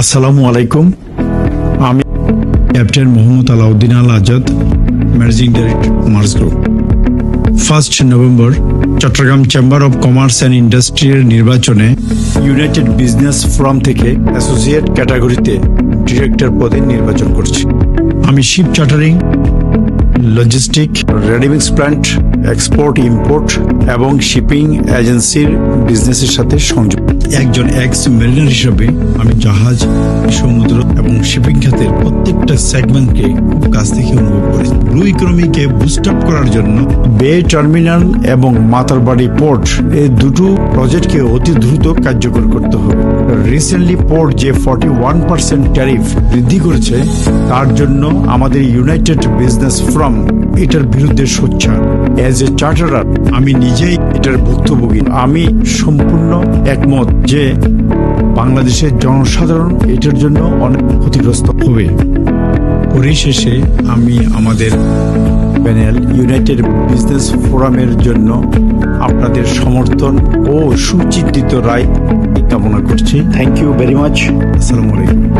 আসসালামু আলাইকুম। আমি captain Mohammad Alauddin Al Azad, managing director Mars group first November Chattogram chamber of commerce and ইন্ডাস্ট্রির নির্বাচনে united business forum থেকে associate ক্যাটাগরিতে ডিরেক্টর পদে নির্বাচন করছি। আমি ship chartering logistic ready mix plant export import এবং শিপিং এজেন্সির বিজনেসের সাথে সংযুক্ত। একজন এক্স মেরিনার হিসাবে আমি জাহাজ, সমুদ্র এবং শিপিং খাতের প্রত্যেকটা সেগমেন্টকে খুব কাছ থেকে অনুভব করেছি ব্লু ইকোনমিকে বুস্ট আপ করার জন্য বে টার্মিনাল এবং মাতারবাড়ি পোর্ট এই দুটো প্রজেক্টকে অতি দ্রুত কার্যকর করতে হবে। রিসেন্টলি পোর্ট যে ফর্টি ওয়ান পার্সেন্ট ট্যারিফ বৃদ্ধি করেছে, তার জন্য আমাদের ইউনাইটেড বিজনেস ফ্রম এটার বিরুদ্ধে সোচ্চার। অ্যাজ এ চার্টারার আমি নিজেই এটার ভুক্তভোগী। আমি সম্পূর্ণ একমত। যে বাংলাদেশের জনসাধারণ এটার জন্য অনেক ক্ষতিগ্রস্ত। হবে পরিশেষে আমি আমাদের প্যানেল ইউনাইটেড বিজনেস ফোরামের জন্য আপনাদের সমর্থন ও সুচিন্তিত রায় কামনা করছি। থ্যাংক ইউ ভেরি মাচ আসসালামু আলাইকুম।